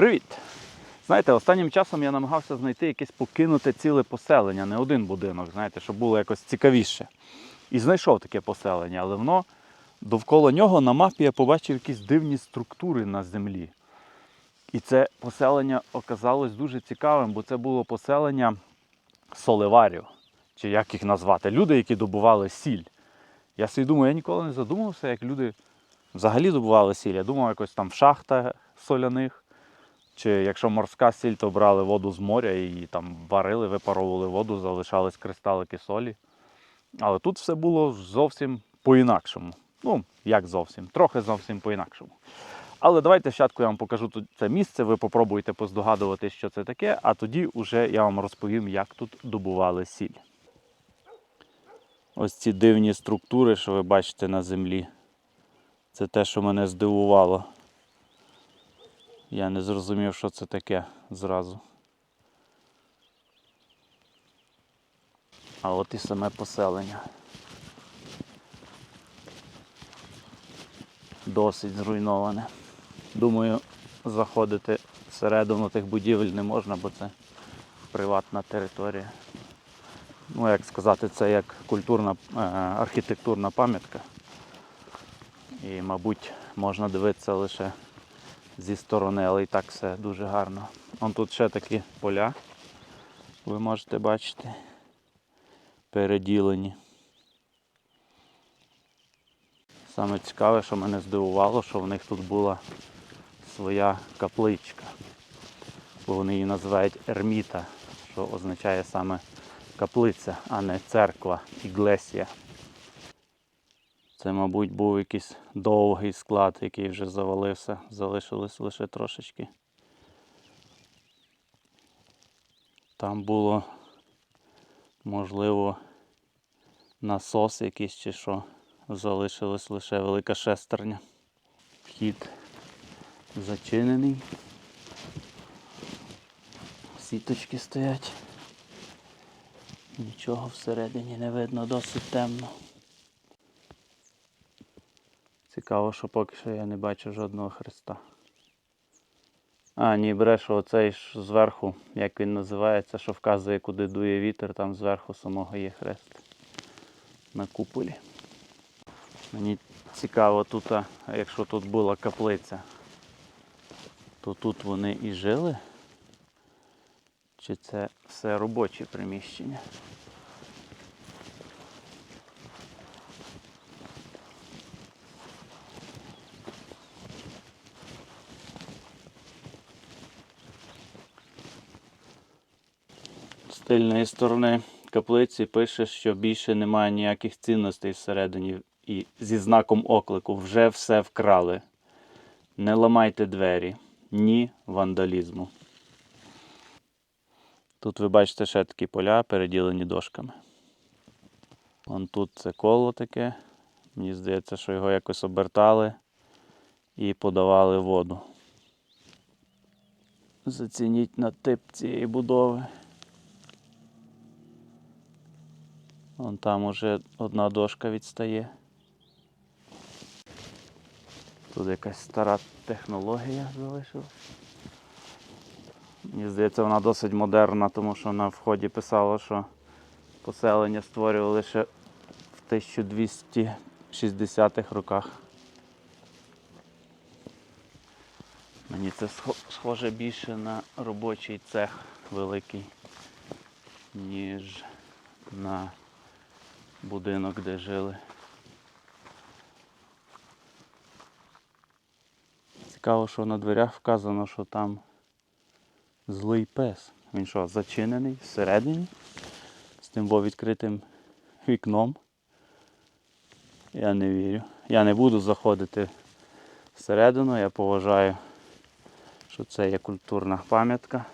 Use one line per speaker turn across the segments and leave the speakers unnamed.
Привіт! Знаєте, останнім часом я намагався знайти якесь покинуте ціле поселення, не один будинок, знаєте, щоб було якось цікавіше. І знайшов таке поселення, але воно довкола нього на мапі я побачив якісь дивні структури на землі. І це поселення оказалось дуже цікавим, бо це було поселення соливарів, чи як їх назвати, люди, які добували сіль. Я собі думаю, я ніколи не задумувався, як люди взагалі добували сіль. Я думав, якось там в шахтах соляних. Чи якщо морська сіль, то брали воду з моря і там варили, випаровували воду, залишались кристалики солі. Але тут все було зовсім по-інакшому. Ну, як зовсім, трохи зовсім по-інакшому. Але давайте спочатку я вам покажу тут це місце, ви попробуєте поздогадувати, що це таке, а тоді вже я вам розповім, як тут добували сіль. Ось ці дивні структури, що ви бачите на землі. Це те, що мене здивувало. Я не зрозумів, що це таке зразу. А от і саме поселення. Досить зруйноване. Думаю, заходити всередину тих будівель не можна, бо це приватна територія. Ну, як сказати, це як культурна е, архітектурна пам'ятка. І, мабуть, можна дивитися лише зі сторони, але і так все дуже гарно. Вон тут ще такі поля, ви можете бачити, переділені. Саме цікаве, що мене здивувало, що в них тут була своя капличка. Бо вони її називають ерміта, що означає саме каплиця, а не церква, іглесія. Це, мабуть, був якийсь довгий склад, який вже завалився, залишилось лише трошечки. Там було, можливо, насос якийсь чи що. Залишилась лише велика шестерня. Вхід зачинений. Сіточки стоять. Нічого всередині не видно, досить темно. Цікаво, що поки що я не бачу жодного хреста. А, ні, брешу, оцей ж зверху, як він називається, що вказує, куди дує вітер, там зверху самого є хрест на куполі. Мені цікаво тут, якщо тут була каплиця, то тут вони і жили? Чи це все робочі приміщення? Тильної сторони каплиці пише, що більше немає ніяких цінностей всередині і зі знаком оклику вже все вкрали. Не ламайте двері, ні вандалізму. Тут ви бачите ще такі поля, переділені дошками. Вон тут це коло таке. Мені здається, що його якось обертали і подавали воду. Зацініть на тип цієї будови. Вон там уже одна дошка відстає. Тут якась стара технологія залишилась. Мені здається, вона досить модерна, тому що на вході писало, що поселення створювали ще в 1260-х роках. Мені це схоже більше на робочий цех великий, ніж на будинок, де жили. Цікаво, що на дверях вказано, що там злий пес. Він що, зачинений всередині з тим бо відкритим вікном. Я не вірю. Я не буду заходити всередину, я поважаю, що це є культурна пам'ятка.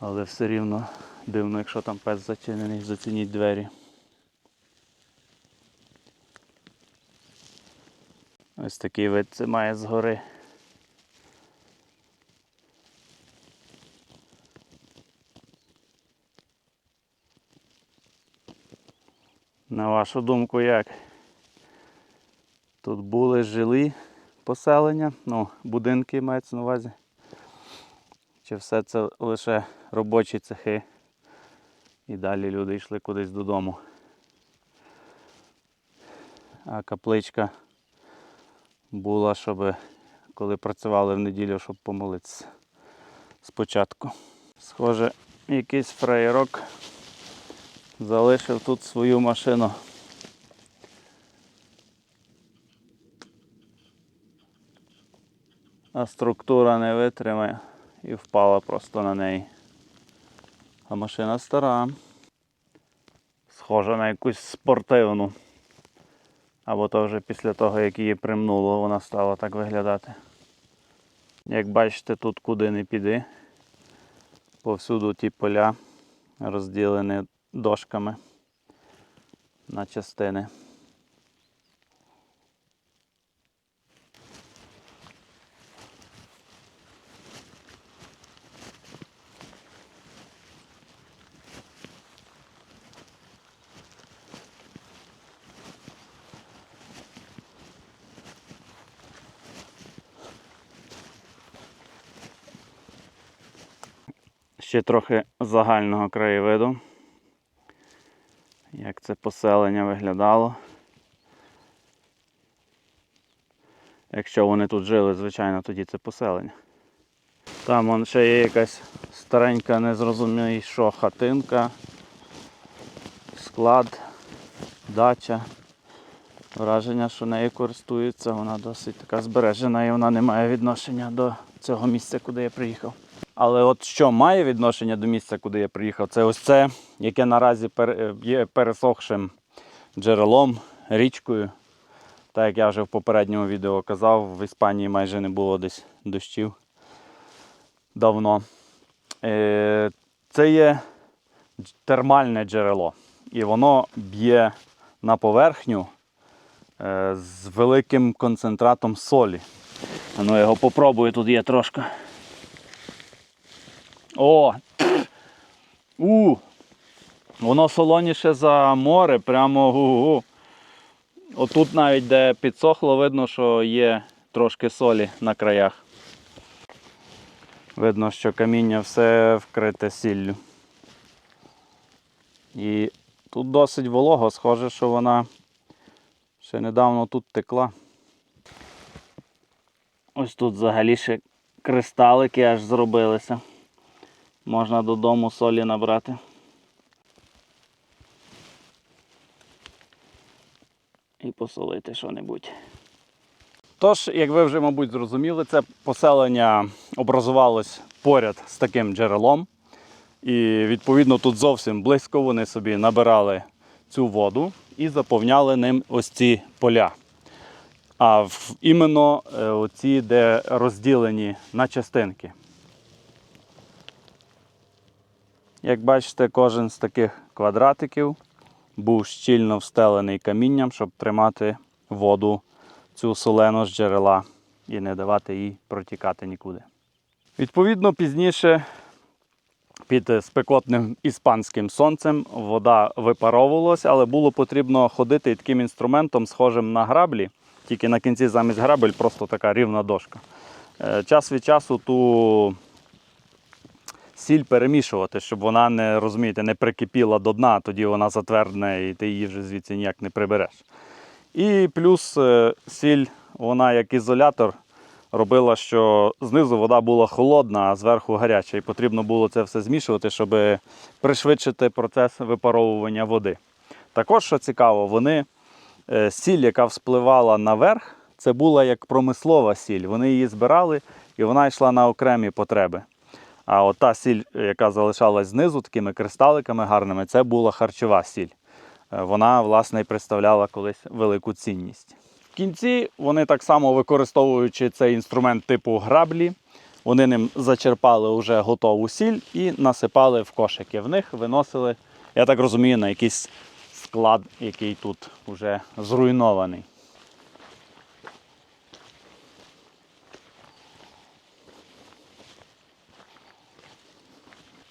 Але все рівно дивно, якщо там пес зачинений, зацініть двері. Ось такий вид це має згори. На вашу думку як? Тут були жили поселення, ну, будинки мається на увазі. Чи все це лише робочі цехи. І далі люди йшли кудись додому. А капличка була, щоб коли працювали в неділю, щоб помолитися спочатку. Схоже, якийсь фраєрок залишив тут свою машину. А структура не витримає і впала просто на неї. А машина стара. Схожа на якусь спортивну. Або то вже після того, як її примнуло, вона стала так виглядати. Як бачите, тут куди не піди. Повсюду ті поля розділені дошками на частини. Ще трохи загального краєвиду. Як це поселення виглядало. Якщо вони тут жили, звичайно, тоді це поселення. Там вон ще є якась старенька, незрозумілий, що хатинка, склад, дача. Враження, що нею користуються, вона досить така збережена і вона не має відношення до цього місця, куди я приїхав. Але от що має відношення до місця, куди я приїхав, це ось це, яке наразі є пересохшим джерелом, річкою. Так як я вже в попередньому відео казав, в Іспанії майже не було десь дощів давно. Е, Це є термальне джерело. І воно б'є на поверхню е, з великим концентратом солі. Ну його попробую, тут є трошки. О! У! Воно солоніше за море, прямо гу-гу. Отут навіть де підсохло, видно, що є трошки солі на краях. Видно, що каміння все вкрите сіллю. І тут досить волого, схоже, що вона ще недавно тут текла. Ось тут взагалі ще кристалики аж зробилися. Можна додому солі набрати. І посолити що-небудь. Тож, як ви вже, мабуть, зрозуміли, це поселення образувалось поряд з таким джерелом. І відповідно тут зовсім близько вони собі набирали цю воду і заповняли ним ось ці поля. А іменно е, оці, де розділені на частинки. Як бачите, кожен з таких квадратиків був щільно встелений камінням, щоб тримати воду цю солену з джерела і не давати їй протікати нікуди. Відповідно, пізніше під спекотним іспанським сонцем вода випаровувалася, але було потрібно ходити таким інструментом, схожим на граблі, тільки на кінці замість грабель просто така рівна дошка. Е, Час від часу ту сіль перемішувати, щоб вона не розумієте, не прикипіла до дна, тоді вона затвердне і ти її вже звідси ніяк не прибереш. І плюс е, сіль, вона як ізолятор робила, що знизу вода була холодна, а зверху гаряча. І потрібно було це все змішувати, щоб пришвидшити процес випаровування води. Також, що цікаво, вони е, сіль, яка вспливала наверх, це була як промислова сіль. Вони її збирали і вона йшла на окремі потреби. А от та сіль, яка залишалась знизу, такими кристаликами гарними, це була харчова сіль. Е, Вона, власне, і представляла колись велику цінність. В кінці вони так само використовуючи цей інструмент типу граблі, вони ним зачерпали вже готову сіль і насипали в кошики. В них виносили, я так розумію, на якийсь склад, який тут вже зруйнований.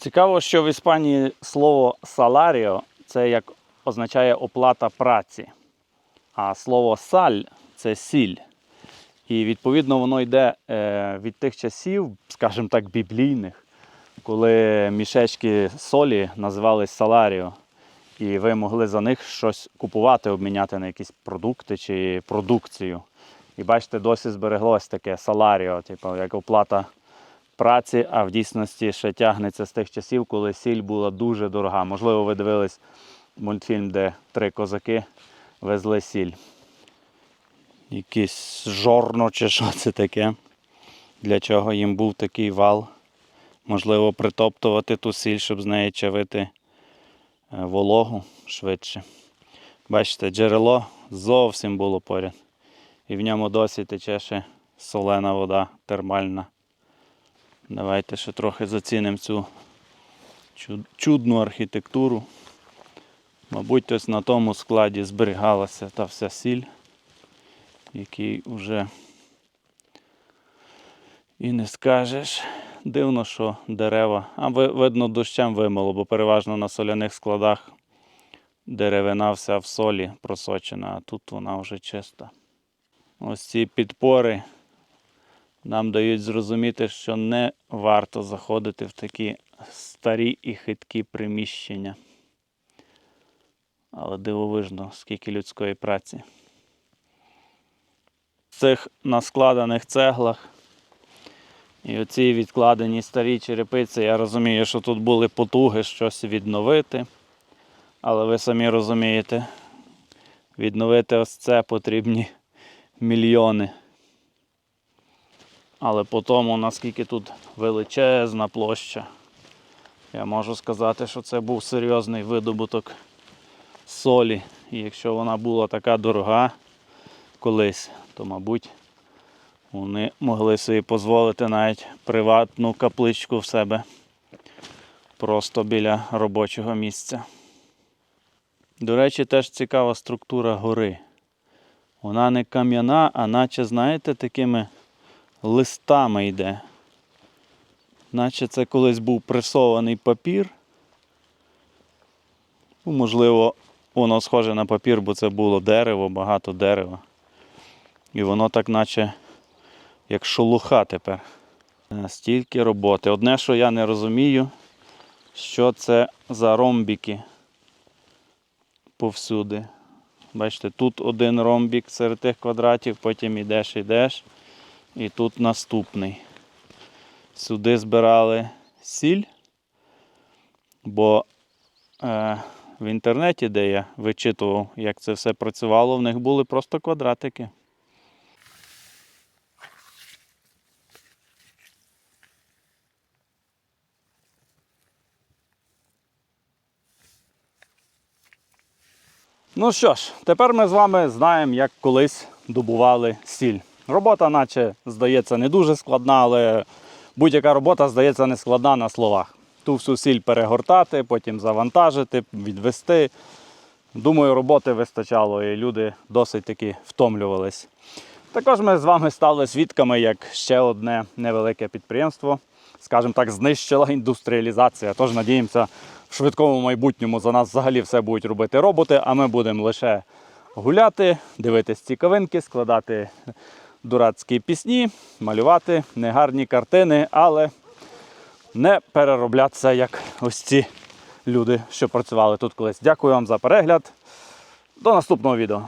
Цікаво, що в Іспанії слово саларіо це як означає оплата праці. А слово саль це сіль. І відповідно воно йде е, від тих часів, скажімо так, біблійних, коли мішечки солі називались саларіо. І ви могли за них щось купувати, обміняти на якісь продукти чи продукцію. І бачите, досі збереглось таке саларіо, типу, як оплата праці, а в дійсності ще тягнеться з тих часів, коли сіль була дуже дорога. Можливо, ви дивились мультфільм, де три козаки везли сіль. Якийсь жорно чи що це таке. Для чого їм був такий вал? Можливо, притоптувати ту сіль, щоб з неї чавити е, вологу швидше. Бачите, джерело зовсім було поряд. І в ньому досі тече ще солена вода термальна. Давайте ще трохи зацінимо цю чудну архітектуру. Мабуть, ось на тому складі зберігалася та вся сіль, який вже і не скажеш. Дивно, що дерева. А видно, дощем вимило, бо переважно на соляних складах деревина вся в солі просочена, а тут вона вже чиста. Ось ці підпори нам дають зрозуміти, що не варто заходити в такі старі і хиткі приміщення. Але дивовижно, скільки людської праці. В цих наскладених цеглах і оці відкладені старі черепиці, я розумію, що тут були потуги щось відновити. Але ви самі розумієте, відновити ось це потрібні мільйони. Але по тому, наскільки тут величезна площа, я можу сказати, що це був серйозний видобуток солі. І якщо вона була така дорога колись, то, мабуть, вони могли собі дозволити навіть приватну капличку в себе просто біля робочого місця. До речі, теж цікава структура гори. Вона не кам'яна, а наче, знаєте, такими листами йде. Наче це колись був пресований папір. Ну, Можливо, воно схоже на папір, бо це було дерево, багато дерева. І воно так, наче як шелуха тепер. Стільки роботи. Одне, що я не розумію, що це за ромбіки повсюди. Бачите, тут один ромбік серед тих квадратів, потім йдеш, йдеш, і тут наступний. Сюди збирали сіль, бо е, в інтернеті, де я вичитував, як це все працювало, в них були просто квадратики. Ну що ж, тепер ми з вами знаємо, як колись добували сіль. Робота, наче, здається, не дуже складна, але будь-яка робота здається не складна на словах. Ту всю сіль перегортати, потім завантажити, відвести. Думаю, роботи вистачало і люди досить таки втомлювались. Також ми з вами стали свідками, як ще одне невелике підприємство, скажімо так, знищила індустріалізація. Тож надіємося, в швидкому майбутньому за нас взагалі все будуть робити роботи, а ми будемо лише гуляти, дивитись цікавинки, складати дурацькі пісні, малювати негарні картини, але не перероблятися як ось ці люди, що працювали тут колись. Дякую вам за перегляд. До наступного відео.